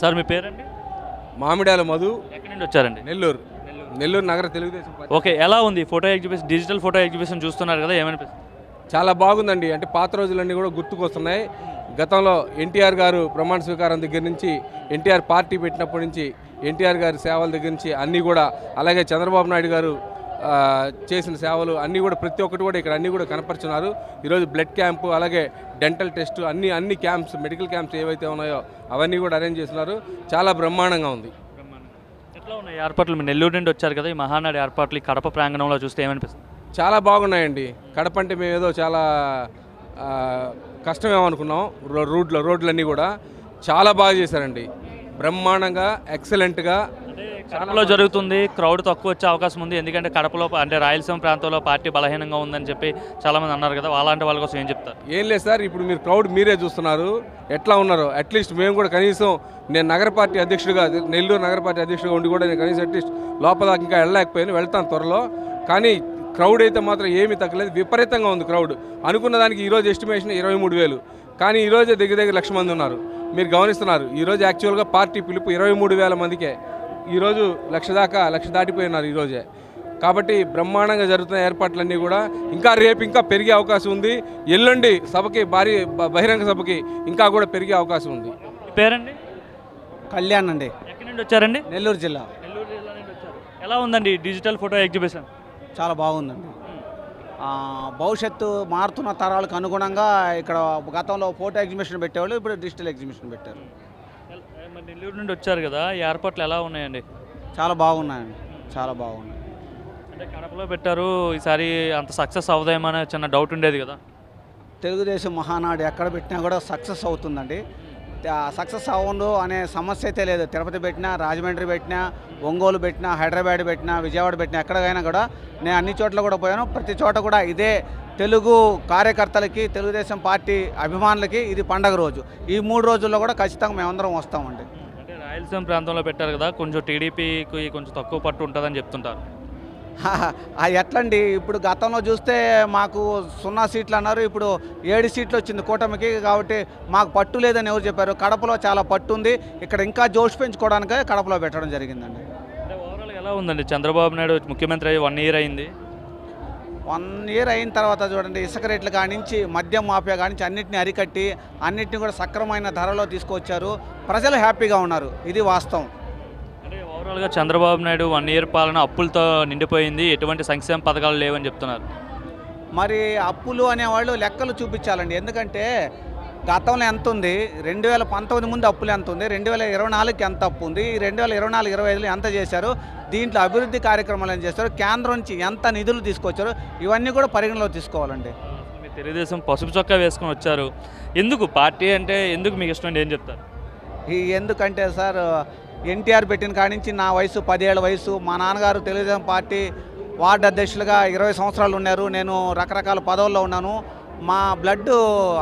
Sir మీ పేరండి? మామిడాల మధు. ఎక్కడి నుండి వచ్చారండి? నెల్లూరు. నెల్లూరు. నగర తెలుగుదేశం పార్టీ. ఓకే ఎలా ఉంది? Photo exhibition digital photo exhibition చూస్తున్నారు కదా ఏమనిపిస్తుంది? చాలా బాగుందండి. అంటే పాత రోజులన్నీ కూడా గుర్తుకొస్తున్నాయి. గతంలో ఎన్టీఆర్ గారు ప్రమాణ స్వీకారం దగ్గర నుంచి ఎన్టీఆర్ పార్టీ పెట్టినప్పటి నుంచి ఎన్టీఆర్ గారి సేవల దగ్గర నుంచి అన్నీ కూడా అలాగే చంద్రబాబు నాయుడు గారు చేసిన సేవలు అన్నీ కూడా ప్రతి ఒక్కటి కూడా ఇక్కడ అన్నీ కూడా కనపరుచున్నారు. ఈరోజు బ్లడ్ క్యాంపు అలాగే డెంటల్ టెస్ట్ అన్ని అన్ని క్యాంప్స్ మెడికల్ క్యాంప్స్ ఏవైతే ఉన్నాయో అవన్నీ కూడా అరేంజ్ చేస్తున్నారు. చాలా బ్రహ్మాండంగా ఉంది. ఎట్లా ఉన్నాయి ఏర్పాట్లు? మీరు నెల్లూరు నుండి వచ్చారు కదా ఈ మహానాడు ఏర్పాట్లు ఈ కడప ప్రాంగణంలో చూస్తే ఏమనిపిస్తుంది? చాలా బాగున్నాయండి. కడప అంటే మేము ఏదో చాలా కష్టమేమనుకున్నాం రోడ్ల రోడ్లన్నీ కూడా చాలా బాగా చేశారండి. బ్రహ్మాండంగా ఎక్సలెంట్గా కడపలో జరుగుతుంది. క్రౌడ్ తక్కువ వచ్చే అవకాశం ఉంది. ఎందుకంటే కడపలో అంటే రాయలసీమ ప్రాంతంలో పార్టీ బలహీనంగా ఉందని చెప్పి చాలామంది అన్నారు కదా. అలాంటి వాళ్ళ కోసం ఏం చెప్తారు? ఏం లేదు సార్. ఇప్పుడు మీరు క్రౌడ్ మీరే చూస్తున్నారు. ఎట్లా ఉన్నారు అట్లీస్ట్ మేము కూడా కనీసం నేను నగర పార్టీ అధ్యక్షుడిగా నెల్లూరు నగర పార్టీ అధ్యక్షుడిగా ఉండి కూడా నేను కనీసం అట్లీస్ట్ లోపల ఇంకా వెళ్ళలేకపోయాను. వెళ్తాను త్వరలో. కానీ క్రౌడ్ అయితే మాత్రం ఏమీ తగ్గలేదు. విపరీతంగా ఉంది క్రౌడ్ అనుకున్న దానికి ఈరోజు ఎస్టిమేషన్ ఇరవై మూడు వేలు. కానీ ఈరోజే దగ్గర దగ్గర లక్ష మంది ఉన్నారు. మీరు గమనిస్తున్నారు. ఈరోజు యాక్చువల్గా పార్టీ పిలుపు ఇరవై మూడు వేల మందికే. ఈరోజు లక్ష దాకా లక్ష దాటిపోయినారు ఈరోజే. కాబట్టి బ్రహ్మాండంగా జరుగుతున్న ఏర్పాట్లన్నీ కూడా ఇంకా రేపు ఇంకా పెరిగే అవకాశం ఉంది. ఎల్లుండి సభకి భారీ బహిరంగ సభకి ఇంకా కూడా పెరిగే అవకాశం ఉంది. పేరండి? కళ్యాణ్ అండి. ఎక్కడి నుండి వచ్చారండి? నెల్లూరు జిల్లా. నెల్లూరు జిల్లా నుండి వచ్చారు. ఎలా ఉందండి డిజిటల్ ఫోటో ఎగ్జిబిషన్? చాలా బాగుందండి. ఆ, భవిష్యత్తు మారుతున్న తరాలకు అనుగుణంగా ఇక్కడ గతంలో ఫోటో ఎగ్జిబిషన్ పెట్టేవాళ్ళు ఇప్పుడు డిజిటల్ ఎగ్జిబిషన్ పెట్టారు. మరి నెల్లూరు నుండి వచ్చారు కదా ఈ ఏర్పాట్లు ఎలా ఉన్నాయండి? చాలా బాగున్నాయండి. చాలా బాగున్నాయి. అంటే కడపలో పెట్టారు ఈసారి అంత సక్సెస్ అవుదామనే చిన్న డౌట్ ఉండేది కదా? తెలుగుదేశం మహానాడు ఎక్కడ పెట్టినా కూడా సక్సెస్ అవుతుందండి. సక్సెస్ అవ్వదు అనే సమస్య అయితే లేదు. తిరుపతి పెట్టినా రాజమండ్రి పెట్టినా ఒంగోలు పెట్టినా హైదరాబాద్ పెట్టినా విజయవాడ పెట్టినా ఎక్కడికైనా కూడా నేను అన్ని చోట్ల కూడా పోయాను. ప్రతి చోట కూడా ఇదే తెలుగు కార్యకర్తలకి తెలుగుదేశం పార్టీ అభిమానులకి ఇది పండగ రోజు. ఈ మూడు రోజుల్లో కూడా ఖచ్చితంగా మేమందరం వస్తామండి. అంటే రాయలసీమ ప్రాంతంలో పెట్టారు కదా కొంచెం టీడీపీకి కొంచెం తక్కువ పట్టు ఉంటుందని చెప్తుంటారు. ఎట్లండి? ఇప్పుడు గతంలో చూస్తే మాకు సున్నా సీట్లు అన్నారు ఇప్పుడు ఏడు సీట్లు వచ్చింది కూటమికి కాబట్టి మాకు పట్టు లేదని ఎవరు చెప్పారు? కడపలో చాలా పట్టు ఉంది ఇక్కడ ఇంకా జోష్ పెంచుకోవడానికే కడపలో పెట్టడం జరిగిందండి. అంటే ఓవరాల్ ఎలా ఉందండి? చంద్రబాబు నాయుడు ముఖ్యమంత్రి అయ్యి వన్ ఇయర్ అయింది. వన్ ఇయర్ అయిన తర్వాత చూడండి ఇసుక రేట్ల కానించి మద్యం మాఫియా కానించి అన్నిటిని అరికట్టి అన్నిటిని కూడా సక్రమైన ధరలో తీసుకొచ్చారు. ప్రజలు హ్యాపీగా ఉన్నారు. ఇది వాస్తవం. అంటే ఓవరాల్గా చంద్రబాబు నాయుడు వన్ ఇయర్ పాలన అప్పులతో నిండిపోయింది. ఎటువంటి సంక్షేమ పథకాలు లేవని చెప్తున్నారు. మరి అప్పులు అనేవాళ్ళు లెక్కలు చూపించాలండి. ఎందుకంటే గతంలో ఎంత ఉంది? రెండు వేల పంతొమ్మిది ముందు అప్పులు ఎంత ఉంది? రెండు వేల ఇరవై నాలుగుకి ఎంత అప్పు ఉంది? ఈ రెండు వేల ఇరవై నాలుగు ఇరవై ఐదులో ఎంత చేశారు? దీంట్లో అభివృద్ధి కార్యక్రమాలు ఏం చేస్తారు కేంద్రం నుంచి ఎంత నిధులు తీసుకొచ్చారు? ఇవన్నీ కూడా పరిగణలో తీసుకోవాలండి. తెలుగుదేశం పసుపు చొక్కా వేసుకొని వచ్చారు. ఎందుకు? పార్టీ అంటే ఎందుకు మీకు ఇష్టం? ఏం చెప్తారు? ఈ ఎందుకంటే సార్ ఎన్టీఆర్ పెట్టిన కాడి నుంచి నా వయసు పదేళ్ళ వయసు. మా నాన్నగారు తెలుగుదేశం పార్టీ వార్డు అధ్యక్షులుగా ఇరవై సంవత్సరాలు ఉన్నారు. నేను రకరకాల పదవుల్లో ఉన్నాను. మా బ్లడ్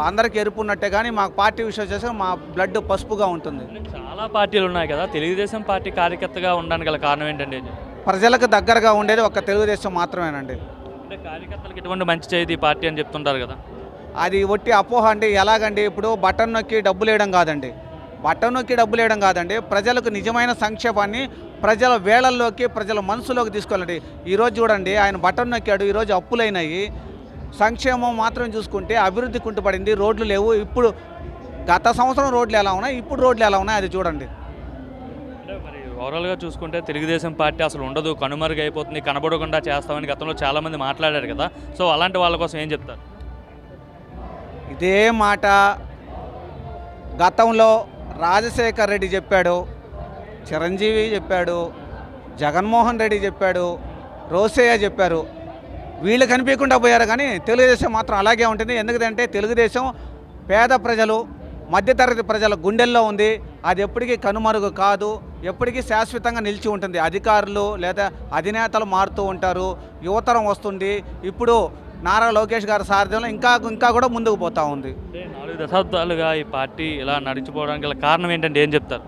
అందరికీ ఎరుపు ఉన్నట్టే కానీ మా పార్టీ విషయం చేస్తే మా బ్లడ్ పసుపుగా ఉంటుంది. చాలా పార్టీలు ఉన్నాయి కదా తెలుగుదేశం పార్టీ కార్యకర్తగా ఉండడానికి గల కారణం ఏంటండి? ప్రజలకు దగ్గరగా ఉండేది ఒక తెలుగుదేశం మాత్రమేనండి. అంటే కార్యకర్తలకు ఎటువంటి మంచి చేయదు ఈ పార్టీ అని చెప్తుంటారు కదా? అది ఒట్టి అపోహ అండి. ఎలాగండి ఇప్పుడు బటన్ నొక్కి డబ్బులు వేయడం కాదండి. బటన్ నొక్కి డబ్బులు వేయడం కాదండి. ప్రజలకు నిజమైన సంక్షేమాన్ని ప్రజల వేళల్లోకి ప్రజల మనసులోకి తీసుకెళ్ళండి ఈరోజు చూడండి ఆయన బటన్ నొక్కాడు ఈరోజు అప్పులైనాయి. సంక్షేమం మాత్రం చూసుకుంటే అభివృద్ధి కుంటుపడింది. రోడ్లు లేవు. ఇప్పుడు గత సంవత్సరం రోడ్లు ఎలా ఉన్నాయి? ఇప్పుడు రోడ్లు ఎలా ఉన్నాయి? అది చూడండి. ఓవరాల్గా చూసుకుంటే తెలుగుదేశం పార్టీ అసలు ఉండదు. కనుమరుగు అయిపోతుంది. కనబడకుండా చేస్తామని గతంలో చాలామంది మాట్లాడారు కదా. సో అలాంటి వాళ్ళ కోసం ఏం చెప్తారు? ఇదే మాట గతంలో రాజశేఖర్ రెడ్డి చెప్పాడు. చిరంజీవి చెప్పాడు. జగన్మోహన్ రెడ్డి చెప్పాడు. రోసయ్య చెప్పారు. వీళ్ళు కనిపించకుండా పోయారు కానీ తెలుగుదేశం మాత్రం అలాగే ఉంటుంది. ఎందుకంటే తెలుగుదేశం పేద ప్రజలు మధ్యతరగతి ప్రజల గుండెల్లో ఉంది. అది ఎప్పటికీ కనుమరుగు కాదు. ఎప్పటికీ శాశ్వతంగా నిలిచి ఉంటుంది. అధికారులు లేదా అధినేతలు మారుతూ ఉంటారు. యువతరం వస్తుంది. ఇప్పుడు నారా లోకేష్ గారి సారథ్యంలో ఇంకా ఇంకా కూడా ముందుకు పోతా ఉంది. నాలుగు దశాబ్దాలుగా ఈ పార్టీ ఇలా నడిచిపోవడానికి గల కారణం ఏంటంటే ఏం చెప్తారు?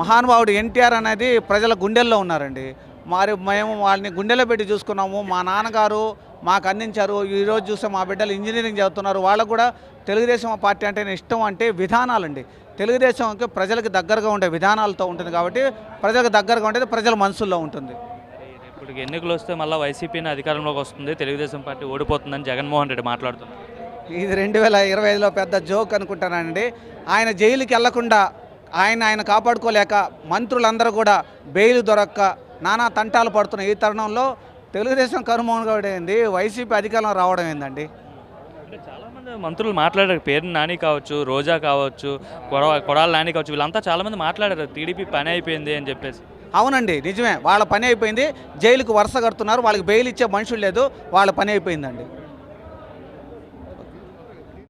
మహానుభావుడు ఎన్టీఆర్ అనేది ప్రజల గుండెల్లో ఉన్నారండి. మరి మేము వాళ్ళని గుండెలో పెట్టి చూసుకున్నాము. మా నాన్నగారు మాకు అందించారు. ఈరోజు చూస్తే మా బిడ్డలు ఇంజనీరింగ్ చదువుతున్నారు. వాళ్ళకు కూడా తెలుగుదేశం పార్టీ అంటే ఇష్టం అంటే విధానాలండి. తెలుగుదేశంకి ప్రజలకు దగ్గరగా ఉండే విధానాలతో ఉంటుంది కాబట్టి ప్రజలకు దగ్గరగా ఉండేది ప్రజల మనసుల్లో ఉంటుంది. ఇప్పుడు ఎన్నికలు వస్తే మళ్ళీ వైసీపీని అధికారంలోకి వస్తుంది. తెలుగుదేశం పార్టీ ఓడిపోతుందని జగన్మోహన్ రెడ్డి మాట్లాడుతున్నారు. ఇది రెండు వేల ఇరవై ఐదులో పెద్ద జోక్ అనుకుంటానండి. ఆయన జైలుకి వెళ్ళకుండా ఆయన ఆయన కాపాడుకోలేక మంత్రులందరూ కూడా బెయిల్ దొరక్క నానా తంటాలు పడుతున్న ఈ తరుణంలో తెలుగుదేశం కనుమోహన్ ఏంది? వైసీపీ అధికారంలో రావడం ఏందండి? అంటే చాలామంది మంత్రులు మాట్లాడారు. పేరు నాని కావచ్చు రోజా కావచ్చు కొడ కొడాల నాని కావచ్చు వీళ్ళంతా చాలామంది మాట్లాడారు. టీడీపీ పని అయిపోయింది అని చెప్పేసి. అవునండి నిజమే. వాళ్ళ పని అయిపోయింది. జైలుకు వరుస కడుతున్నారు. వాళ్ళకి బెయిల్ ఇచ్చే మనుషులు లేదు. వాళ్ళ పని అయిపోయిందండి.